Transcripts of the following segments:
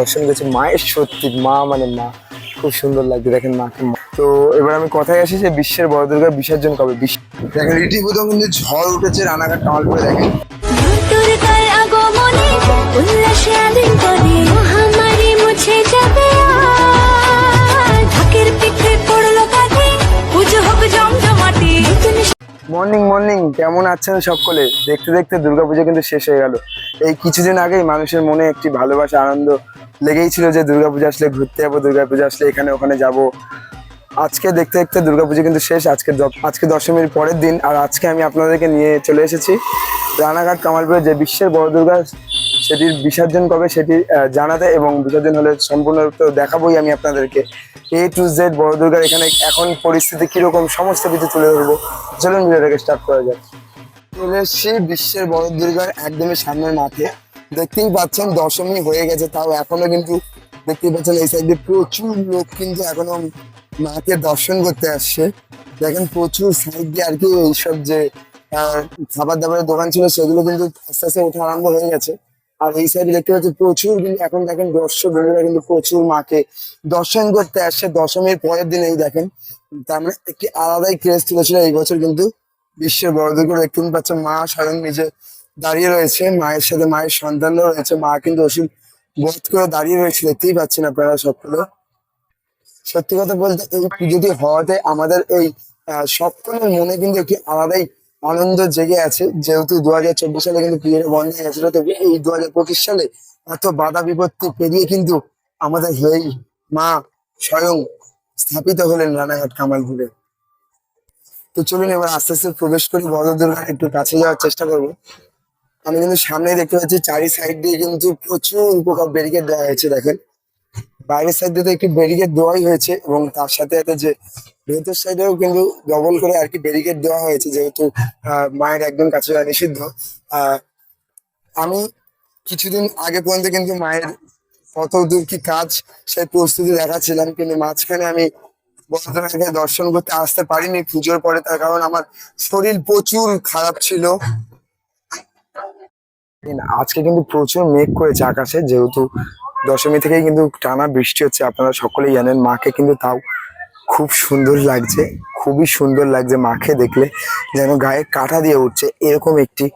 দর্শন করেছি। মায়ের সত্যি মা মানে মা। খুব সুন্দর লাগছে দেখেন মাকে মা। তো এবার আমি কথায় আসি যে বিশ্বের বড় দুর্গা বিসর্জন কবে? বিশ্ব দেখেন রীতিবোধ কিন্তু ঝড় উঠেছে রানাঘাট কামালপুরে দেখেন। উল্লাসে আদিন করে মহামারী মুছে যাবে। মর্নিং মর্নিং কেমন আছেন সকলে? দেখতে দেখতে দুর্গাপুজো কিন্তু শেষ হয়ে গেল। এই কিছুদিন আগেই মানুষের মনে একটি ভালোবাসা, আনন্দ লেগেই ছিল যে দুর্গাপূজা আসলে ঘুরতে যাব, দুর্গাপূজা আসলে এখানে, ওখানে যাব। আজকে দেখতে দেখতে দুর্গাপুজো কিন্তু শেষ। আজকে আজকে দশমীর পরের দিন। আর আজকে আমি আপনাদেরকে নিয়ে চলে এসেছি। রানাঘাট কামালপুরে যে বিশ্বের বড় দুর্গা সেটির বিসর্জন কবে সেটি জানাতে এবং বিসর্জন হলে সম্পূর্ণ দেখাবোই আমি আপনাদেরকে। এ টু জেড বড় দুর্গার এখানে এখন পরিস্থিতি কীরকম, সমস্ত কিছু তুলে ধরবো। চলুন ভিডিওটাকে স্টার্ট করা যাক। চলে এসেছি বিশ্বের বড় দুর্গার একদমই সামনের মাঠে। দেখতেই পাচ্ছেন, দশমী হয়ে গেছে, তাও এখনও কিন্তু দেখতেই পাচ্ছেন, এই সাইডে প্রচুর লোক কিন্তু এখনও মাকে দর্শন করতে আসছে। দেখেন প্রচুর সাইড দিয়ে আর কি এইসব যে খাবার দাবারের দোকান ছিল, সেগুলো কিন্তু আস্তে আস্তে ওঠা আরম্ভ হয়ে গেছে। আর এই সাইডে দেখতে পাচ্ছি প্রচুর কিন্তু, এখন দেখেন দর্শক বন্ধুরা কিন্তু প্রচুর মাকে দর্শন করতে আসছে, দশমীর পরের দিন এই দেখেন, তার মানে একটি আলাদাই ক্রেজ তুলেছিল এই বছর কিন্তু বিশ্বের বড় দুর্গা দেখতে পাচ্ছেন, মা স্বয়ং নিজে দাঁড়িয়ে রয়েছে, মায়ের সাথে মায়ের সন্তানরাও রয়েছে, মা কিন্তু ওষুধ বোধ করে দাঁড়িয়ে রয়েছে, দেখতেই পাচ্ছেন আপনারা সকলে সত্যি কথা বলতে, এই পুজোটি হওয়াতে আমাদের এই সকলের মনে কিন্তু একটি আলাদাই আনন্দ জেগে আছে। যেহেতু দু হাজার চব্বিশ সালে কিন্তু পুজোটা বন্ধ হয়ে গেছিল এই দু হাজার পঁচিশ সালে এত বাধা বিপত্তি পেরিয়ে কিন্তু আমাদের এই মা স্বয়ং স্থাপিত হলেন রানাঘাট কামালপুরে। তো চলুন এবার আস্তে আস্তে প্রবেশ করি বড় একটু কাছে যাওয়ার চেষ্টা করব। আমি কিন্তু সামনে দেখতে পাচ্ছি, চারি সাইড দিয়ে কিন্তু প্রচুর উপকার ব্যারিকেড দেওয়া হয়েছে, দেখেন। বাইরের সাইড একটি ব্যারিকেড দেওয়াই হয়েছে এবং তার সাথে সাথে যে ভেতর সাইডেও কিন্তু ডবল করে আর কি ব্যারিকেড দেওয়া হয়েছে, যেহেতু মায়ের একদম কাছে নিষিদ্ধ। আমি কিছুদিন আগে পর্যন্ত কিন্তু মায়ের কত দূর কি কাজ সেই প্রস্তুতি দেখাচ্ছিলাম, কিন্তু মাঝখানে আমি বড়দেরকে দর্শন করতে আসতে পারিনি, পুজোর পরে তার কারণ আমার শরীর প্রচুর খারাপ ছিল। আজকে কিন্তু প্রচুর মেঘ করেছে আকাশে, যেহেতু দশমী থেকেই কিন্তু টানা বৃষ্টি হচ্ছে। আপনারা সকলেই জানেন, মাকে কিন্তু তাও খুব সুন্দর লাগছে, খুবই সুন্দর লাগছে মাকে দেখলে। যেন গায়ে কাঁটা দিয়ে উঠছে, এরকম একটি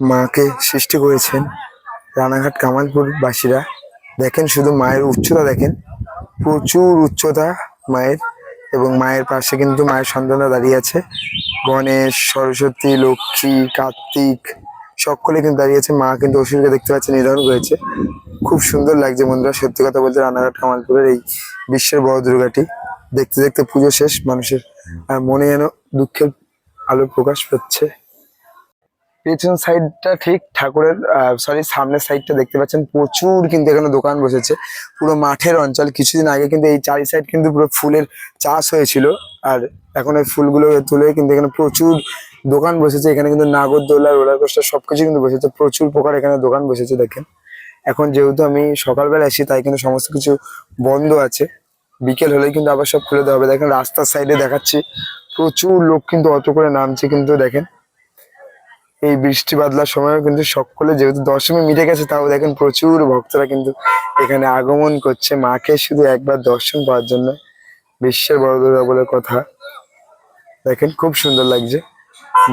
মাকে সৃষ্টি করেছেন রানাঘাট কামালপুর বাসীরা দেখেন শুধু মায়ের উচ্চতা, দেখেন প্রচুর উচ্চতা মায়ের এবং মায়ের পাশে কিন্তু মায়ের সন্তানরা দাঁড়িয়ে আছে। গণেশ, সরস্বতী, লক্ষ্মী, কার্তিক, সকলে কিন্তু দাঁড়িয়ে আছে। মা কিন্তু অসুরকে দেখতে পাচ্ছে নিধন করেছে। খুব সুন্দর লাগছে বন্ধুরা। সত্যি কথা বলতে রানাঘাট কামালপুরের এই বিশ্বের বড় দুর্গাটি। দেখতে দেখতে পুজো শেষ, মানুষের আর মনে যেন দুঃখের আলো প্রকাশ পাচ্ছে। পেছন সাইডটা ঠিক ঠাকুরের সরি সামনের সাইডটা দেখতে পাচ্ছেন। প্রচুর কিন্তু এখানে দোকান বসেছে। পুরো মাঠের অঞ্চল। কিছুদিন আগে কিন্তু এই চারি সাইড কিন্তু পুরো ফুলের চাষ হয়েছিল। আর এখন এই ফুলগুলো তুলে কিন্তু এখানে প্রচুর দোকান বসেছে। এখানে কিন্তু নাগরদোলা, রোলার কোস্টার সবকিছু কিন্তু বসেছে। প্রচুর প্রকার এখানে দোকান বসেছে, দেখেন। এখন যেহেতু আমি সকালবেলা আসি তাই কিন্তু সমস্ত কিছু বন্ধ আছে। বিকেল হলেই কিন্তু আবার সব খুলে দেওয়া হবে। দেখেন রাস্তার সাইডে দেখাচ্ছি, প্রচুর লোক কিন্তু অত করে নামছে কিন্তু দেখেন। এই বৃষ্টি বাদলার সময়ও কিন্তু সকলে যেহেতু দশমী মিটে গেছে, তাও দেখেন প্রচুর ভক্তরা কিন্তু এখানে আগমন করছে। মাকে শুধু একবার দর্শন পাওয়ার জন্য, বিশ্বের বড় দুর্গা বলে কথা। দেখেন খুব সুন্দর লাগছে।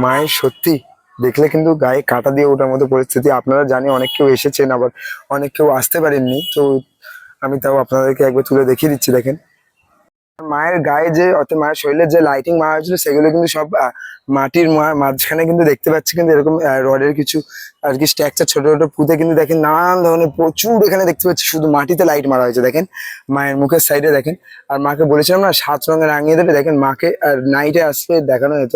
মায়ের সত্যি দেখলে কিন্তু গায়ে কাটা দিয়ে ওঠার মতো পরিস্থিতি। আপনারা জানি অনেক কেউ এসেছেন, আবার অনেক কেউ আসতে পারেননি। তো আমি তাও আপনাদেরকে একবার তুলে দেখিয়ে দিচ্ছি, দেখেন। মায়ের গায়ে যে, অর্থাৎ মায়ের শরীরে যে লাইটিং মারা হয়েছিল, সেগুলো কিন্তু সব মাটির মাঝখানে কিন্তু দেখতে পাচ্ছি কিন্তু এরকম রডের কিছু আর কি স্ট্রাকচার ছোট ছোট পুঁতে কিন্তু দেখেন নানান ধরনের প্রচুর এখানে দেখতে পাচ্ছি, শুধু মাটিতে লাইট মারা হয়েছে, দেখেন। মায়ের মুখের সাইডে দেখেন। আর মাকে বলেছিলাম না, সাত রঙে রাঙিয়ে দেবে, দেখেন মাকে আর নাইটে আসবে, দেখানো যেত।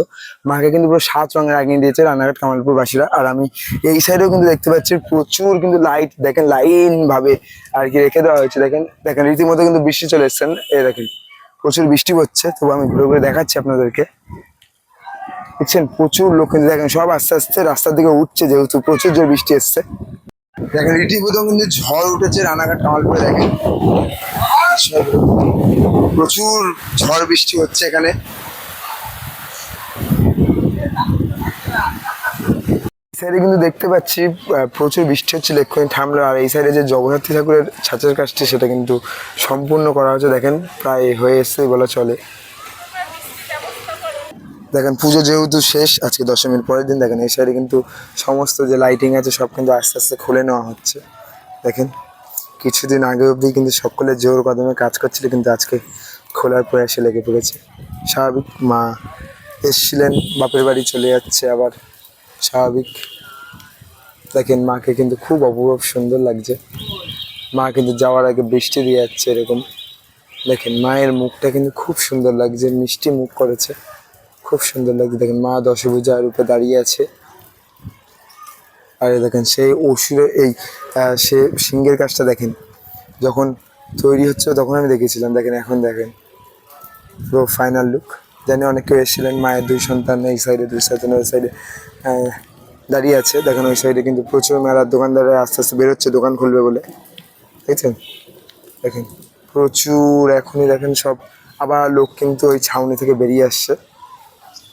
মাকে কিন্তু পুরো সাত রঙে রাঙিয়ে দিয়েছে রানাঘাট কামালপুর বাসীরা আর আমি এই সাইডেও কিন্তু দেখতে পাচ্ছি প্রচুর কিন্তু লাইট দেখেন লাইন ভাবে আর কি রেখে দেওয়া হয়েছে, দেখেন। দেখেন, রীতিমতো কিন্তু বৃষ্টি চলে এসছেন এ দেখেন। প্রচুর বৃষ্টি হচ্ছে তবু আমি ঘুরে ঘুরে দেখাচ্ছি আপনাদেরকে। দেখছেন, প্রচুর লোক কিন্তু দেখেন, সব আস্তে আস্তে রাস্তার দিকে উঠছে, যেহেতু প্রচুর জোর বৃষ্টি এসছে। দেখেন রীতিমতো কিন্তু ঝড় উঠেছে রানাঘাট কামালপুরে দেখেন। প্রচুর ঝড় বৃষ্টি হচ্ছে এখানে। সাইডে কিন্তু দেখতে পাচ্ছি প্রচুর বৃষ্টি হচ্ছিল এক্ষুনি থামলো আর এই সাইডে যে জগদ্ধাত্রী ঠাকুরের ছাঁচের কাজটি, সেটা কিন্তু সম্পূর্ণ করা হচ্ছে। দেখেন, প্রায় হয়ে এসছে বলা চলে। দেখেন, পুজো যেহেতু শেষ, আজকে দশমীর পরের দিন, দেখেন, এই সাইডে কিন্তু সমস্ত যে লাইটিং আছে, সব কিন্তু আস্তে আস্তে খুলে নেওয়া হচ্ছে। দেখেন, কিছুদিন আগে অবধি কিন্তু সকলে জোর কদমে কাজ করছিল, কিন্তু আজকে খোলার প্রয়াসে লেগে পড়েছে। স্বাভাবিক, মা এসছিলেন, বাপের বাড়ি চলে যাচ্ছে আবার। স্বাভাবিক। দেখেন মাকে কিন্তু খুব অপূর্ব সুন্দর লাগছে। মা কিন্তু যাওয়ার আগে বৃষ্টি দিয়ে যাচ্ছে এরকম। দেখেন মায়ের মুখটা কিন্তু খুব সুন্দর লাগছে, মিষ্টি মুখ করেছে। খুব সুন্দর লাগছে। দেখেন মা দশভূজা রূপে দাঁড়িয়ে আছে। আর দেখেন সেই অসুরের এই সে সিংহের কাজটা দেখেন। যখন তৈরি হচ্ছে তখন আমি দেখেছিলাম। দেখেন এখন দেখেন। পুরো ফাইনাল লুক জানি অনেক এসেছিলেন মায়ের দুই সন্তান, এই সাইডে দুই সন্তান, ওই সাইডে দাঁড়িয়ে আছে। দেখেন ওই সাইডে কিন্তু প্রচুর মেলার দোকানদাররা আস্তে আস্তে বেরোচ্ছে, দোকান খুলবে বলে। দেখছেন? দেখেন, প্রচুর এখনই দেখেন সব। আবার লোক কিন্তু ওই ছাউনি থেকে বেরিয়ে আসছে,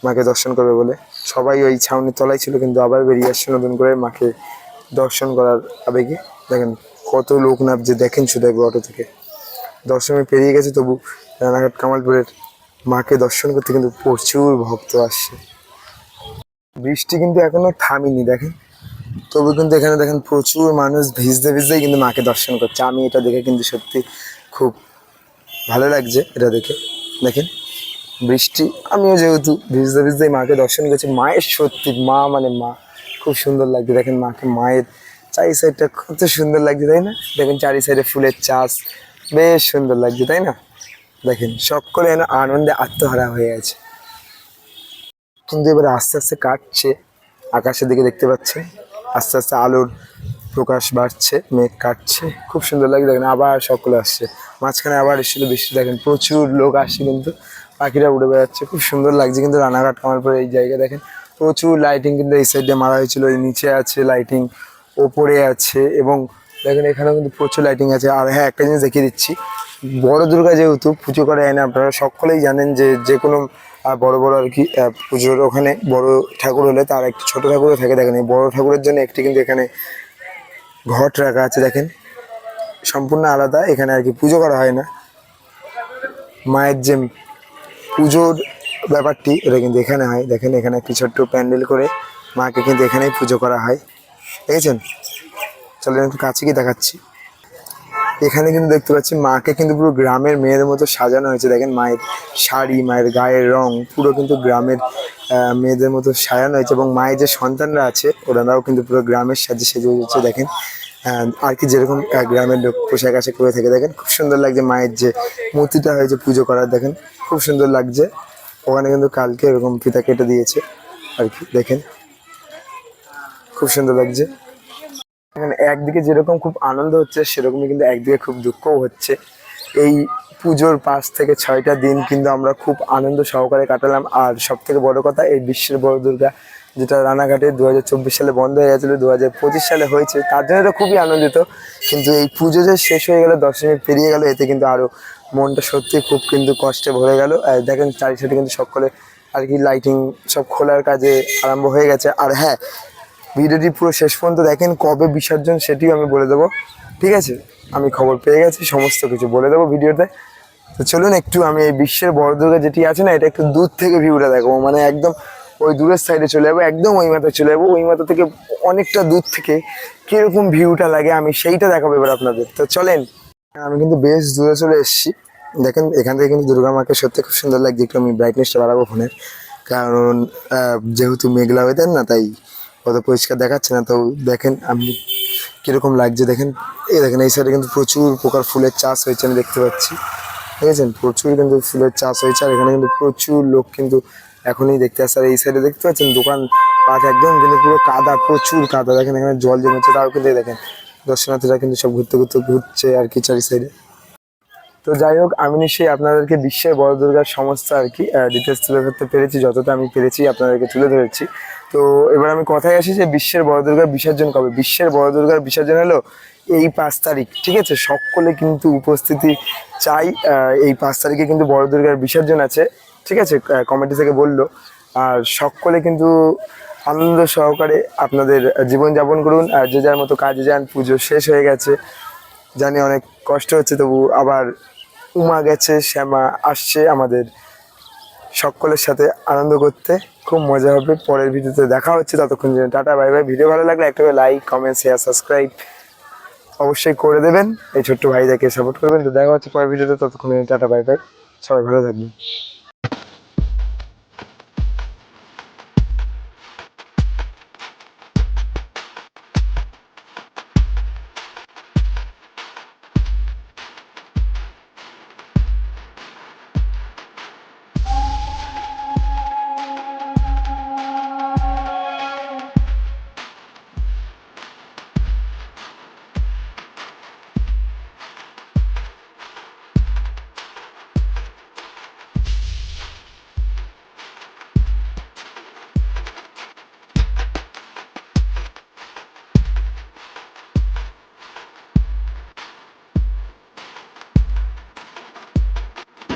মাকে দর্শন করবে বলে। সবাই ওই ছাউনির তলায় ছিল, কিন্তু আবার বেরিয়ে আসছে নতুন করে মাকে দর্শন করার আবেগে। দেখেন, কত লোক নামছে দেখেন শুধু একবার অটো থেকে। দর্শনে পেরিয়ে গেছে, তবু রানাঘাট কামালপুরের মাকে দর্শন করতে কিন্তু প্রচুর ভক্ত আসছে বৃষ্টি কিন্তু এখনও থামিনি, দেখেন? তবু কিন্তু এখানে দেখেন প্রচুর মানুষ ভিজতে ভিজতেই কিন্তু মাকে দর্শন করছে। আমি এটা দেখে কিন্তু সত্যি খুব ভালো লাগছে এটা দেখে। দেখেন, বৃষ্টি, আমিও যেহেতু ভিজতে ভিজতেই মাকে দর্শন করছি, মায়ের সত্যি, মা মানে মা, খুব সুন্দর লাগছে। দেখেন মাকে মায়ের চারি সাইডটা কত সুন্দর লাগছে, তাই না? দেখেন চারি সাইডে ফুলের চাষ, বেশ সুন্দর লাগছে, তাই না? দেখেন, সকলে যেন আনন্দে আত্মহারা হয়ে আছে। কিন্তু এবারে আস্তে আস্তে কাটছে, আকাশের দিকে দেখতে পাচ্ছেন, আস্তে আস্তে আলোর প্রকাশ বাড়ছে, মেঘ কাটছে, খুব সুন্দর লাগে দেখেন, আবার সকলে আসছে। মাঝখানে আবার এসেছিল বৃষ্টি। দেখেন, প্রচুর লোক আসছে কিন্তু, পাখিরা উড়ে বেড়াচ্ছে। খুব সুন্দর লাগছে কিন্তু রানাঘাট কামারপুরে এই জায়গা। দেখেন, প্রচুর লাইটিং কিন্তু এই সাইডে মারা হয়েছিল। এই নিচে আছে লাইটিং ওপরে আছে এবং দেখেন, এখানেও কিন্তু প্রচুর লাইটিং আছে। আর হ্যাঁ একটা জিনিস দেখিয়ে দিচ্ছি। বড় দুর্গা যেহেতু পুজো করা করে না, আপনারা সকলেই জানেন যে যে কোনো বড় বড় আর কি পুজোর ওখানে বড় ঠাকুর হলে তার একটি ছোট ঠাকুরও থাকে। দেখেন এই বড় ঠাকুরের জন্য একটি কিন্তু এখানে ঘট রাখা আছে, দেখেন। সম্পূর্ণ আলাদা, এখানে আর কি পুজো করা হয় না। মায়ের যে পুজোর ব্যাপারটি, এটা কিন্তু এখানে হয়। দেখেন এখানে একটি ছোট্ট প্যান্ডেল করে মাকে কিন্তু এখানেই পুজো করা হয়। দেখেছেন? চলেন একটু কাছে গিয়ে দেখাচ্ছি। এখানে কিন্তু দেখতে পাচ্ছি মাকে কিন্তু পুরো গ্রামের মেয়েদের মতো সাজানো হয়েছে। দেখেন মায়ের শাড়ি, মায়ের গায়ের রং পুরো কিন্তু গ্রামের মেয়েদের মতো সাজানো হয়েছে এবং মায়ের যে সন্তানরা আছে, ওনারাও কিন্তু পুরো গ্রামের সাজে সেজে উঠেছে। দেখেন আর কি যেরকম গ্রামের লোক পোশাক আশাক করে থাকে। দেখেন, খুব সুন্দর লাগছে মায়ের যে মূর্তিটা হয়েছে পুজো করার। দেখেন, খুব সুন্দর লাগছে। ওখানে কিন্তু কালকে এরকম ফিতা কেটে দিয়েছে আর কি। দেখেন, খুব সুন্দর লাগছে। এখানে একদিকে যেরকম খুব আনন্দ হচ্ছে, সেরকমই কিন্তু একদিকে খুব দুঃখও হচ্ছে। এই পুজোর পাঁচ থেকে ছয়টা দিন কিন্তু আমরা খুব আনন্দ সহকারে কাটালাম। আর সব থেকে বড় কথা, এই বিশ্বের বড় দুর্গা, যেটা রানাঘাটে দু হাজার চব্বিশ সালে বন্ধ হয়ে গেছিল দু হাজার পঁচিশ সালে হয়েছে, তার জন্য তো খুবই আনন্দিত। কিন্তু এই পুজো যে শেষ হয়ে গেল দশমী পেরিয়ে গেল, এতে কিন্তু আরও মনটা সত্যি খুব কিন্তু কষ্টে ভরে গেল। আর দেখেন চারি সাইডে কিন্তু সকলে আর কি লাইটিং সব খোলার কাজে আরম্ভ হয়ে গেছে। আর হ্যাঁ ভিডিওটি পুরো শেষ পর্যন্ত দেখেন, কবে বিসর্জন সেটিও আমি বলে দেবো। ঠিক আছে? আমি খবর পেয়ে গেছি, সমস্ত কিছু বলে দেবো ভিডিওতে। তো চলুন একটু, আমি এই বিশ্বের বড় দুর্গা যেটি আছে না, এটা একটু দূর থেকে ভিউটা দেখাবো। মানে একদম ওই দূরের সাইডে চলে যাব, একদম ওই মাথায় চলে যাব। ওই মাথা থেকে অনেকটা দূর থেকে কীরকম ভিউটা লাগে, আমি সেইটা দেখাবো এবার আপনাদের। তো চলেন, আমি কিন্তু বেশ দূরে চলে এসেছি। দেখেন, এখান থেকে কিন্তু দুর্গা মাকে সত্যি খুব সুন্দর লাগছে, একটু আমি ব্রাইটনেসটা বাড়াবো ফোনের। কারণ যেহেতু মেঘলা ওয়েদার না, তাই অত পরিষ্কার দেখাচ্ছে না, তো দেখেন আপনি কীরকম লাগছে দেখেন। এই দেখেন, এই সাইডে কিন্তু প্রচুর প্রকার ফুলের চাষ হয়েছে, আমি দেখতে পাচ্ছি। ঠিক দেখেছেন? প্রচুর কিন্তু ফুলের চাষ হয়েছে, আর এখানে কিন্তু প্রচুর লোক কিন্তু এখনই দেখতে আসছে আর এই সাইডে দেখতে পাচ্ছেন, দোকান পাট একদম কিন্তু পুরো কাদা, প্রচুর কাদা। দেখেন এখানে জল জমেছে, তাও কিন্তু দেখেন, দর্শনার্থীরা কিন্তু সব ঘুরতে ঘুরতে ঘুরছে আর কি চারি সাইডে তো যাই হোক, আমি নিশ্চয়ই আপনাদেরকে বিশ্বের বড় দুর্গার সমস্ত আর কি ডিটেলস তুলে ধরতে পেরেছি, যতটা আমি পেরেছি আপনাদেরকে তুলে ধরেছি। তো এবার আমি কথায় আসি যে বিশ্বের বড় দুর্গার বিসর্জন কবে? বিশ্বের বড় দুর্গার বিসর্জন হলো এই পাঁচ তারিখ, ঠিক আছে? সকলে কিন্তু উপস্থিতি চাই এই পাঁচ তারিখে কিন্তু বড় দুর্গার বিসর্জন আছে, ঠিক আছে? কমিটি থেকে বলল। আর সকলে কিন্তু আনন্দ সহকারে আপনাদের জীবনযাপন করুন, আর যে যার মতো কাজে যান, পুজো শেষ হয়ে গেছে। জানি অনেক কষ্ট হচ্ছে, তবু আবার উমা গেছে, শ্যামা আসছে আমাদের সকলের সাথে আনন্দ করতে। খুব মজা হবে, পরের ভিডিওতে দেখা হচ্ছে ততক্ষণ জন্য। Tata, bye bye. ভিডিও ভালো লাগলে একটা লাইক কমেন্ট শেয়ার সাবস্ক্রাইব অবশ্যই করে দেবেন। এই ছোট্ট ভাইদেরকে সাপোর্ট করবেন। তো দেখা হচ্ছে পরের ভিডিওতে ততক্ষণ টাটা, বাই বাই। সবাই ভালো থাকবেন।